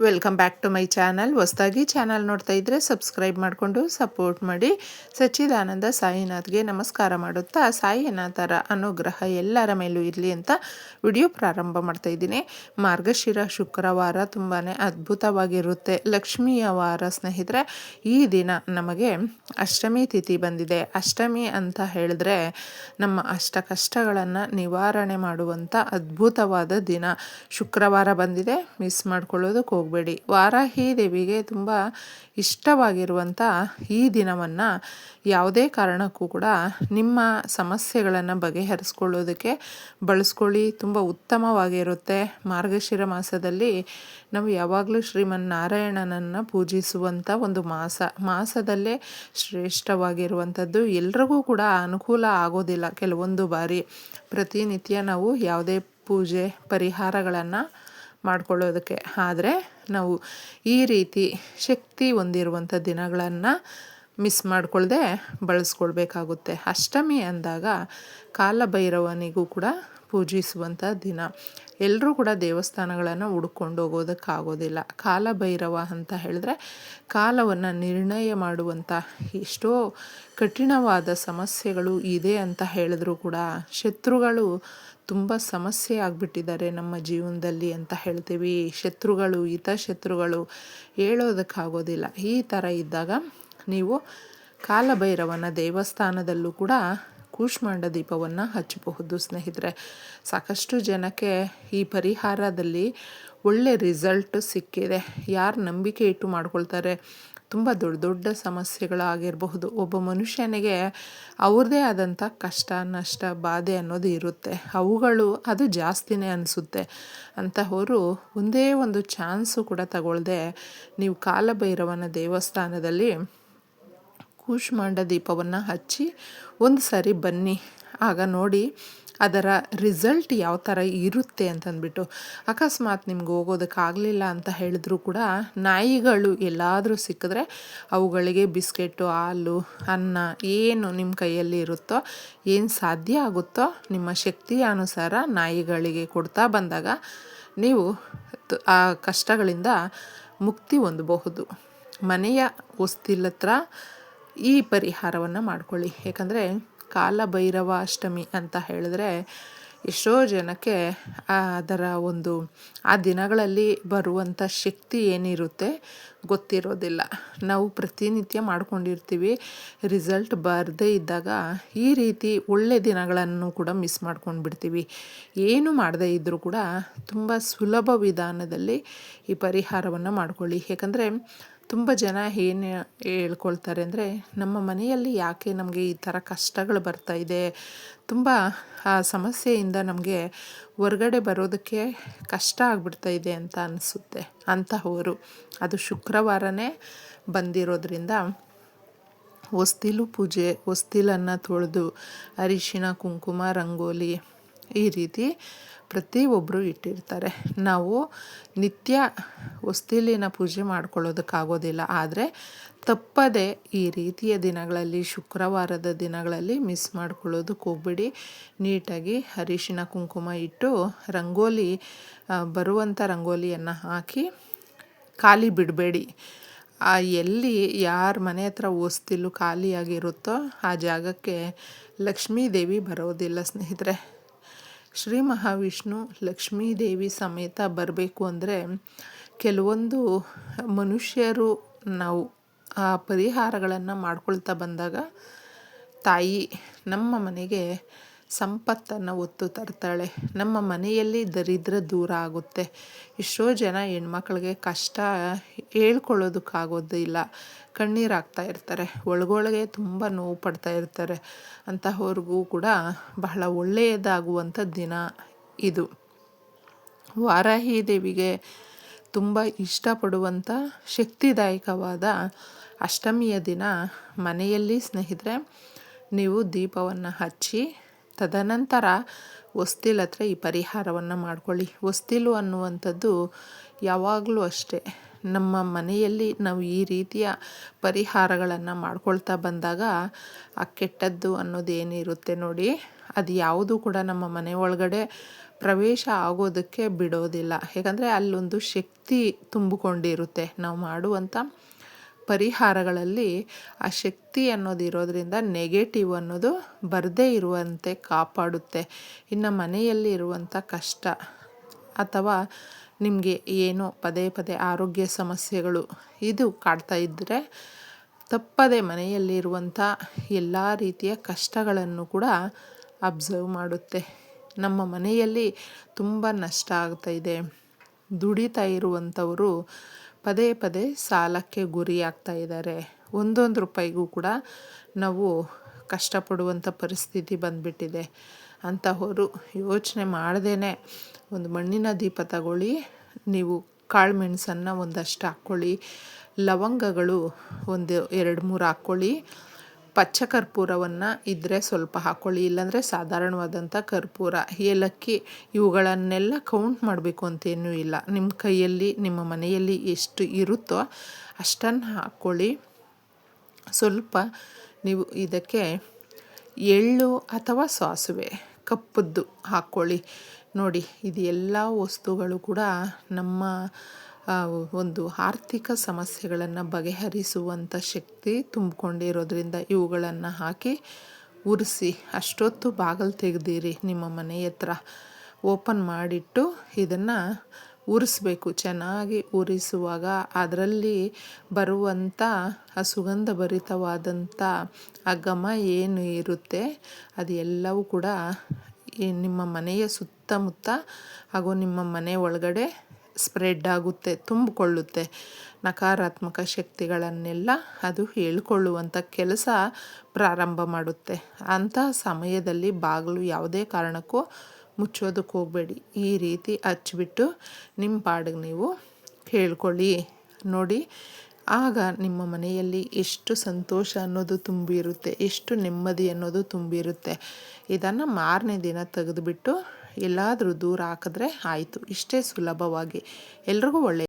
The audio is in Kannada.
Welcome back to my channel ಹೊಸದಾಗಿ ಚಾನಲ್ ನೋಡ್ತಾ ಇದ್ದರೆ ಸಬ್ಸ್ಕ್ರೈಬ್ ಮಾಡಿಕೊಂಡು ಸಪೋರ್ಟ್ ಮಾಡಿ. ಸಚ್ಚಿದಾನಂದ ಸಾಯಿನಾಥ್ಗೆ ನಮಸ್ಕಾರ ಮಾಡುತ್ತಾ, ಸಾಯಿನಾಥರ ಅನುಗ್ರಹ ಎಲ್ಲರ ಮೇಲೂ ಇರಲಿ ಅಂತ ವಿಡಿಯೋ ಪ್ರಾರಂಭ ಮಾಡ್ತಾ ಇದ್ದೀನಿ. ಮಾರ್ಗಶಿರ ಶುಕ್ರವಾರ ತುಂಬಾ ಅದ್ಭುತವಾಗಿರುತ್ತೆ. ಲಕ್ಷ್ಮಿಯ ವಾರ ಸ್ನೇಹಿತರೆ, ಈ ದಿನ ನಮಗೆ ಅಷ್ಟಮಿ ತಿಥಿ ಬಂದಿದೆ. ಅಷ್ಟಮಿ ಅಂತ ಹೇಳಿದ್ರೆ ನಮ್ಮ ಅಷ್ಟ ಕಷ್ಟಗಳನ್ನು ನಿವಾರಣೆ ಮಾಡುವಂಥ ಅದ್ಭುತವಾದ ದಿನ. ಶುಕ್ರವಾರ ಬಂದಿದೆ ಮಿಸ್ ಮಾಡ್ಕೊಳ್ಳೋದಕ್ಕೆ ಹೋಗಬೇಡಿ. ವಾರಾಹಿ ದೇವಿಗೆ ತುಂಬ ಇಷ್ಟವಾಗಿರುವಂಥ ಈ ದಿನವನ್ನು ಯಾವುದೇ ಕಾರಣಕ್ಕೂ ಕೂಡ ನಿಮ್ಮ ಸಮಸ್ಯೆಗಳನ್ನು ಬಗೆಹರಿಸ್ಕೊಳ್ಳೋದಕ್ಕೆ ಬಳಸ್ಕೊಳ್ಳಿ. ತುಂಬ ಉತ್ತಮವಾಗಿರುತ್ತೆ. ಮಾರ್ಗಶಿರ ಮಾಸದಲ್ಲಿ ನಾವು ಯಾವಾಗಲೂ ಶ್ರೀಮನ್ನಾರಾಯಣನನ್ನು ಪೂಜಿಸುವಂಥ ಒಂದು ಮಾಸ. ಮಾಸದಲ್ಲೇ ಶ್ರೇಷ್ಠವಾಗಿರುವಂಥದ್ದು. ಎಲ್ರಿಗೂ ಕೂಡ ಅನುಕೂಲ ಆಗೋದಿಲ್ಲ. ಕೆಲವೊಂದು ಬಾರಿ ಪ್ರತಿನಿತ್ಯ ನಾವು ಯಾವುದೇ ಪೂಜೆ, ಪರಿಹಾರಗಳನ್ನು ಮಾಡ್ಕೊಳ್ಳೋದಕ್ಕೆ. ಆದರೆ ನಾವು ಈ ರೀತಿ ಶಕ್ತಿ ಹೊಂದಿರುವಂಥ ದಿನಗಳನ್ನು ಮಿಸ್ ಮಾಡಿಕೊಳ್ಳದೆ ಬಳಸ್ಕೊಳ್ಬೇಕಾಗುತ್ತೆ. ಅಷ್ಟಮಿ ಅಂದಾಗ ಕಾಲಭೈರವನಿಗೂ ಕೂಡ ಪೂಜಿಸುವಂಥ ದಿನ. ಎಲ್ಲರೂ ಕೂಡ ದೇವಸ್ಥಾನಗಳನ್ನು ಹುಡ್ಕೊಂಡು ಹೋಗೋದಕ್ಕಾಗೋದಿಲ್ಲ. ಕಾಲಭೈರವ ಅಂತ ಹೇಳಿದ್ರೆ ಕಾಲವನ್ನು ನಿರ್ಣಯ ಮಾಡುವಂಥ ಎಷ್ಟೋ ಕಠಿಣವಾದ ಸಮಸ್ಯೆಗಳು ಇದೆ ಅಂತ ಹೇಳಿದ್ರು ಕೂಡ ಶತ್ರುಗಳು ತುಂಬ ಸಮಸ್ಯೆ ಆಗಿಬಿಟ್ಟಿದ್ದಾರೆ ನಮ್ಮ ಜೀವನದಲ್ಲಿ ಅಂತ ಹೇಳ್ತೀವಿ. ಶತ್ರುಗಳು ಶತ್ರುಗಳು ಹೇಳೋದಕ್ಕಾಗೋದಿಲ್ಲ. ಈ ಥರ ಇದ್ದಾಗ ನೀವು ಕಾಲಭೈರವನ ದೇವಸ್ಥಾನದಲ್ಲೂ ಕೂಡ ಕೂಷ್ಮಾಂಡ ದೀಪವನ್ನು ಹಚ್ಚಬಹುದು. ಸ್ನೇಹಿತರೆ, ಸಾಕಷ್ಟು ಜನಕ್ಕೆ ಈ ಪರಿಹಾರದಲ್ಲಿ ಒಳ್ಳೆ ರಿಸಲ್ಟ್ ಸಿಕ್ಕಿದೆ. ಯಾರು ನಂಬಿಕೆ ಇಟ್ಟು ಮಾಡ್ಕೊಳ್ತಾರೆ? ತುಂಬ ದೊಡ್ಡ ದೊಡ್ಡ ಸಮಸ್ಯೆಗಳಾಗಿರಬಹುದು. ಒಬ್ಬ ಮನುಷ್ಯನಿಗೆ ಅವ್ರದ್ದೇ ಆದಂಥ ಕಷ್ಟ, ನಷ್ಟ, ಬಾಧೆ ಅನ್ನೋದು ಇರುತ್ತೆ. ಅವುಗಳು ಅದು ಜಾಸ್ತಿನೇ ಅನಿಸುತ್ತೆ. ಅಂತಹವರು ಒಂದೇ ಒಂದು ಚಾನ್ಸು ಕೂಡ ತಗೊಳ್ಳದೆ ನೀವು ಕಾಲಭೈರವನ ದೇವಸ್ಥಾನದಲ್ಲಿ ಕೂಷ್ಮಾಂಡ ದೀಪವನ್ನು ಹಚ್ಚಿ ಒಂದು ಸಾರಿ ಬನ್ನಿ. ಆಗ ನೋಡಿ ಅದರ ರಿಸಲ್ಟ್ ಯಾವ ಥರ ಇರುತ್ತೆ ಅಂತಂದ್ಬಿಟ್ಟು ಅಕಸ್ಮಾತ್ ನಿಮ್ಗೆ ಹೋಗೋದಕ್ಕಾಗಲಿಲ್ಲ ಅಂತ ಹೇಳಿದ್ರೂ ಕೂಡ ನಾಯಿಗಳು ಎಲ್ಲಾದರೂ ಸಿಕ್ಕಿದ್ರೆ ಅವುಗಳಿಗೆ ಬಿಸ್ಕೆಟ್ಟು, ಹಾಲು, ಅನ್ನ ಏನು ನಿಮ್ಮ ಕೈಯಲ್ಲಿ ಇರುತ್ತೋ, ಏನು ಸಾಧ್ಯ ಆಗುತ್ತೋ ನಿಮ್ಮ ಶಕ್ತಿಯ ಅನುಸಾರ ನಾಯಿಗಳಿಗೆ ಕೊಡ್ತಾ ಬಂದಾಗ ನೀವು ಆ ಕಷ್ಟಗಳಿಂದ ಮುಕ್ತಿ ಹೊಂದಬಹುದು. ಮನೆಯ ಹೊಸ್ತಿಲತ್ರ ಈ ಪರಿಹಾರವನ್ನು ಮಾಡ್ಕೊಳ್ಳಿ. ಯಾಕಂದರೆ ಕಾಲಭೈರವ ಅಷ್ಟಮಿ ಅಂತ ಹೇಳಿದ್ರೆ ಎಷ್ಟೋ ಜನಕ್ಕೆ ಅದರ ಒಂದು, ಆ ದಿನಗಳಲ್ಲಿ ಬರುವಂಥ ಶಕ್ತಿ ಏನಿರುತ್ತೆ ಗೊತ್ತಿರೋದಿಲ್ಲ. ನಾವು ಪ್ರತಿನಿತ್ಯ ಮಾಡ್ಕೊಂಡಿರ್ತೀವಿ, ರಿಸಲ್ಟ್ ಬರದೇ ಇದ್ದಾಗ ಈ ರೀತಿ ಒಳ್ಳೆ ದಿನಗಳನ್ನು ಕೂಡ ಮಿಸ್ ಮಾಡ್ಕೊಂಡು ಬಿಡ್ತೀವಿ ಏನು ಮಾಡದೇ ಇದ್ದರೂ ಕೂಡ ತುಂಬ ಸುಲಭ ವಿಧಾನದಲ್ಲಿ ಈ ಪರಿಹಾರವನ್ನು ಮಾಡ್ಕೊಳ್ಳಿ. ಯಾಕಂದರೆ ತುಂಬ ಜನ ಏನು ಹೇಳ್ಕೊಳ್ತಾರೆ ಅಂದರೆ, ನಮ್ಮ ಮನೆಯಲ್ಲಿ ಯಾಕೆ ನಮಗೆ ಈ ಥರ ಕಷ್ಟಗಳು ಬರ್ತಾ ಇದೆ? ತುಂಬ, ಆ ಸಮಸ್ಯೆಯಿಂದ ನಮಗೆ ಹೊರ್ಗಡೆ ಬರೋದಕ್ಕೆ ಕಷ್ಟ ಆಗ್ಬಿಡ್ತಾ ಇದೆ ಅಂತ ಅನಿಸುತ್ತೆ ಅಂತಹವರು. ಅದು ಶುಕ್ರವಾರನೇ ಬಂದಿರೋದ್ರಿಂದ ಹೊಸ್ತಿಲು ಪೂಜೆ, ಹೊಸ್ತಿಲನ್ನು ತೊಳೆದು ಅರಿಶಿಣ ಕುಂಕುಮ, ರಂಗೋಲಿ ಈ ರೀತಿ ಪ್ರತಿಯೊಬ್ಬರು ಇಟ್ಟಿರ್ತಾರೆ. ನಾವು ನಿತ್ಯ ಹೊಸ್ತಿಲಿನ ಪೂಜೆ ಮಾಡ್ಕೊಳ್ಳೋದಕ್ಕಾಗೋದಿಲ್ಲ. ಆದರೆ ತಪ್ಪದೆ ಈ ರೀತಿಯ ದಿನಗಳಲ್ಲಿ, ಶುಕ್ರವಾರದ ದಿನಗಳಲ್ಲಿ ಮಿಸ್ ಮಾಡ್ಕೊಳ್ಳೋದಕ್ಕೆ ಹೋಗ್ಬಿಡಿ. ನೀಟಾಗಿ ಅರಿಶಿನ, ಕುಂಕುಮ ಇಟ್ಟು ರಂಗೋಲಿ ಬರುವಂಥ ರಂಗೋಲಿಯನ್ನು ಹಾಕಿ ಖಾಲಿ ಬಿಡಬೇಡಿ. ಎಲ್ಲಿ ಯಾರ ಮನೆ ಹತ್ರ ಓಸ್ತಿಲು ಖಾಲಿಯಾಗಿರುತ್ತೋ ಆ ಜಾಗಕ್ಕೆ ಲಕ್ಷ್ಮೀ ದೇವಿ ಬರೋದಿಲ್ಲ ಸ್ನೇಹಿತರೆ. ಶ್ರೀ ಮಹಾವಿಷ್ಣು ಲಕ್ಷ್ಮೀದೇವಿ ಸಮೇತ ಬರಬೇಕು ಅಂದರೆ ಕೆಲವೊಂದು ಮನುಷ್ಯರು ನಾವು ಆ ಪರಿಹಾರಗಳನ್ನು ಮಾಡ್ಕೊಳ್ತಾ ಬಂದಾಗ ತಾಯಿ ನಮ್ಮ ಮನೆಗೆ ಸಂಪತ್ತನ್ನು ಒತ್ತು ತರ್ತಾಳೆ. ನಮ್ಮ ಮನೆಯಲ್ಲಿ ದರಿದ್ರ ದೂರ ಆಗುತ್ತೆ. ಎಷ್ಟೋ ಜನ ಹೆಣ್ಮಕ್ಳಿಗೆ ಕಷ್ಟ ಹೇಳ್ಕೊಳ್ಳೋದಕ್ಕಾಗೋದಿಲ್ಲ. ಕಣ್ಣೀರು ಹಾಕ್ತಾ ಇರ್ತಾರೆ. ಒಳಗೊಳಗೆ ತುಂಬ ನೋವು ಪಡ್ತಾ ಇರ್ತಾರೆ. ಅಂತಹವ್ರಿಗೂ ಕೂಡ ಬಹಳ ಒಳ್ಳೆಯದಾಗುವಂಥ ದಿನ ಇದು. ವಾರಾಹಿ ದೇವಿಗೆ ತುಂಬ ಇಷ್ಟಪಡುವಂಥ ಶಕ್ತಿದಾಯಕವಾದ ಅಷ್ಟಮಿಯ ದಿನ ಮನೆಯಲ್ಲಿ ಸ್ನೇಹಿತರೆ, ನೀವು ದೀಪವನ್ನು ಹಚ್ಚಿ ತದನಂತರ ಹೊಸ್ತಿಲ್ ಹತ್ರ ಈ ಪರಿಹಾರವನ್ನು ಮಾಡ್ಕೊಳ್ಳಿ. ಹೊಸ್ತಿಲು ಅನ್ನುವಂಥದ್ದು ಯಾವಾಗಲೂ ಅಷ್ಟೇ. ನಮ್ಮ ಮನೆಯಲ್ಲಿ ನಾವು ಈ ರೀತಿಯ ಪರಿಹಾರಗಳನ್ನು ಮಾಡ್ಕೊಳ್ತಾ ಬಂದಾಗ ಆ ಕೆಟ್ಟದ್ದು ಅನ್ನೋದು ಏನಿರುತ್ತೆ ನೋಡಿ, ಅದು ಯಾವುದು ಕೂಡ ನಮ್ಮ ಮನೆ ಒಳಗಡೆ ಪ್ರವೇಶ ಆಗೋದಕ್ಕೆ ಬಿಡೋದಿಲ್ಲ. ಯಾಕಂದರೆ ಅಲ್ಲೊಂದು ಶಕ್ತಿ ತುಂಬಿಕೊಂಡಿರುತ್ತೆ. ನಾವು ಮಾಡುವಂಥ ಪರಿಹಾರಗಳಲ್ಲಿ ಆ ಶಕ್ತಿ ಅನ್ನೋದು ಇರೋದರಿಂದ ನೆಗೆಟಿವ್ ಅನ್ನೋದು ಬರದೇ ಇರುವಂತೆ ಕಾಪಾಡುತ್ತೆ. ಇನ್ನು ಮನೆಯಲ್ಲಿ ಇರುವಂಥ ಕಷ್ಟ ಅಥವಾ ನಿಮಗೆ ಏನೋ ಪದೇ ಪದೇ ಆರೋಗ್ಯ ಸಮಸ್ಯೆಗಳು ಇದು ಕಾಡ್ತಾ ಇದ್ದರೆ ತಪ್ಪದೆ ಮನೆಯಲ್ಲಿರುವಂಥ ಎಲ್ಲ ರೀತಿಯ ಕಷ್ಟಗಳನ್ನು ಕೂಡ ಅಬ್ಸರ್ವ್ ಮಾಡುತ್ತೆ. ನಮ್ಮ ಮನೆಯಲ್ಲಿ ತುಂಬ ನಷ್ಟ ಆಗ್ತಾ ಇದೆ. ದುಡಿತಾ ಇರುವಂಥವರು ಪದೇ ಪದೇ ಸಾಲಕ್ಕೆ ಗುರಿ ಆಗ್ತಾ ಇದ್ದಾರೆ. ಒಂದೊಂದು ರೂಪಾಯಿಗೂ ಕೂಡ ನಾವು ಕಷ್ಟಪಡುವಂಥ ಪರಿಸ್ಥಿತಿ ಬಂದುಬಿಟ್ಟಿದೆ. ಅಂತಹವರು ಯೋಚನೆ ಮಾಡ್ದೇ ಒಂದು ಮಣ್ಣಿನ ದೀಪ ತಗೊಳ್ಳಿ, ನೀವು ಕಾಳು ಮೆಣಸನ್ನು ಒಂದಷ್ಟು ಹಾಕ್ಕೊಳ್ಳಿ, ಲವಂಗಗಳು ಒಂದು ಎರಡು ಮೂರು ಹಾಕ್ಕೊಳ್ಳಿ ಪಚ್ಚ ಕರ್ಪೂರವನ್ನು ಇದ್ದರೆ ಸ್ವಲ್ಪ ಹಾಕ್ಕೊಳ್ಳಿ ಇಲ್ಲಾಂದರೆ ಸಾಧಾರಣವಾದಂಥ ಕರ್ಪೂರ, ಏಲಕ್ಕಿ ಇವುಗಳನ್ನೆಲ್ಲ ಕೌಂಟ್ ಮಾಡಬೇಕು ಅಂತೇನೂ ಇಲ್ಲ. ನಿಮ್ಮ ಕೈಯಲ್ಲಿ, ನಿಮ್ಮ ಮನೆಯಲ್ಲಿ ಎಷ್ಟು ಇರುತ್ತೋ ಅಷ್ಟನ್ನು ಹಾಕ್ಕೊಳ್ಳಿ ಸ್ವಲ್ಪ ನೀವು ಇದಕ್ಕೆ ಎಳ್ಳು ಅಥವಾ ಸಾಸುವೆ ಕಪ್ಪದ್ದು ಹಾಕ್ಕೊಳ್ಳಿ ನೋಡಿ, ಇದು ಎಲ್ಲ ವಸ್ತುಗಳು ಕೂಡ ನಮ್ಮ ಒಂದು ಆರ್ಥಿಕ ಸಮಸ್ಯೆಗಳನ್ನು ಬಗೆಹರಿಸುವಂಥ ಶಕ್ತಿ ತುಂಬಿಕೊಂಡಿರೋದ್ರಿಂದ ಇವುಗಳನ್ನು ಹಾಕಿ ಉರಿಸಿ ಅಷ್ಟೊತ್ತು ಬಾಗಿಲು ತೆಗೆದಿರಿ ನಿಮ್ಮ ಮನೆ ಹತ್ರ ಓಪನ್ ಮಾಡಿಟ್ಟು ಇದನ್ನು ಉರಿಸ್ಬೇಕು. ಚೆನ್ನಾಗಿ ಉರಿಸುವಾಗ ಅದರಲ್ಲಿ ಬರುವಂಥ ಆ ಸುಗಂಧ ಭರಿತವಾದಂಥ ಆ ಘಮ ಏನು ಇರುತ್ತೆ, ಅದು ಎಲ್ಲವೂ ಕೂಡ ನಿಮ್ಮ ಮನೆಯ ಸುತ್ತಮುತ್ತ ಹಾಗೂ ನಿಮ್ಮ ಮನೆ ಒಳಗಡೆ ಸ್ಪ್ರೆಡ್ ಆಗುತ್ತೆ, ತುಂಬಿಕೊಳ್ಳುತ್ತೆ. ನಕಾರಾತ್ಮಕ ಶಕ್ತಿಗಳನ್ನೆಲ್ಲ ಅದು ಹೇಳ್ಕೊಳ್ಳುವಂಥ ಕೆಲಸ ಪ್ರಾರಂಭ ಮಾಡುತ್ತೆ. ಅಂತಹ ಸಮಯದಲ್ಲಿ ಬಾಗಿಲು ಯಾವುದೇ ಕಾರಣಕ್ಕೂ ಮುಚ್ಚೋದಕ್ಕೆ ಹೋಗಬೇಡಿ. ಈ ರೀತಿ ಹಚ್ಚಿಬಿಟ್ಟು ನಿಮ್ಮ ಪಾಡಿಗೆ ನೀವು ಹೇಳ್ಕೊಳ್ಳಿ. ನೋಡಿ, ಆಗ ನಿಮ್ಮ ಮನೆಯಲ್ಲಿ ಎಷ್ಟು ಸಂತೋಷ ಅನ್ನೋದು ತುಂಬಿರುತ್ತೆ, ಎಷ್ಟು ನೆಮ್ಮದಿ ಅನ್ನೋದು ತುಂಬಿರುತ್ತೆ. ಇದನ್ನು ಮಾರನೇ ದಿನ ತೆಗೆದುಬಿಟ್ಟು ಎಲ್ಲಾದರೂ ದೂರ ಹಾಕಿದ್ರೆ ಆಯಿತು. ಇಷ್ಟೇ ಸುಲಭವಾಗಿ. ಎಲ್ರಿಗೂ ಒಳ್ಳೆಯ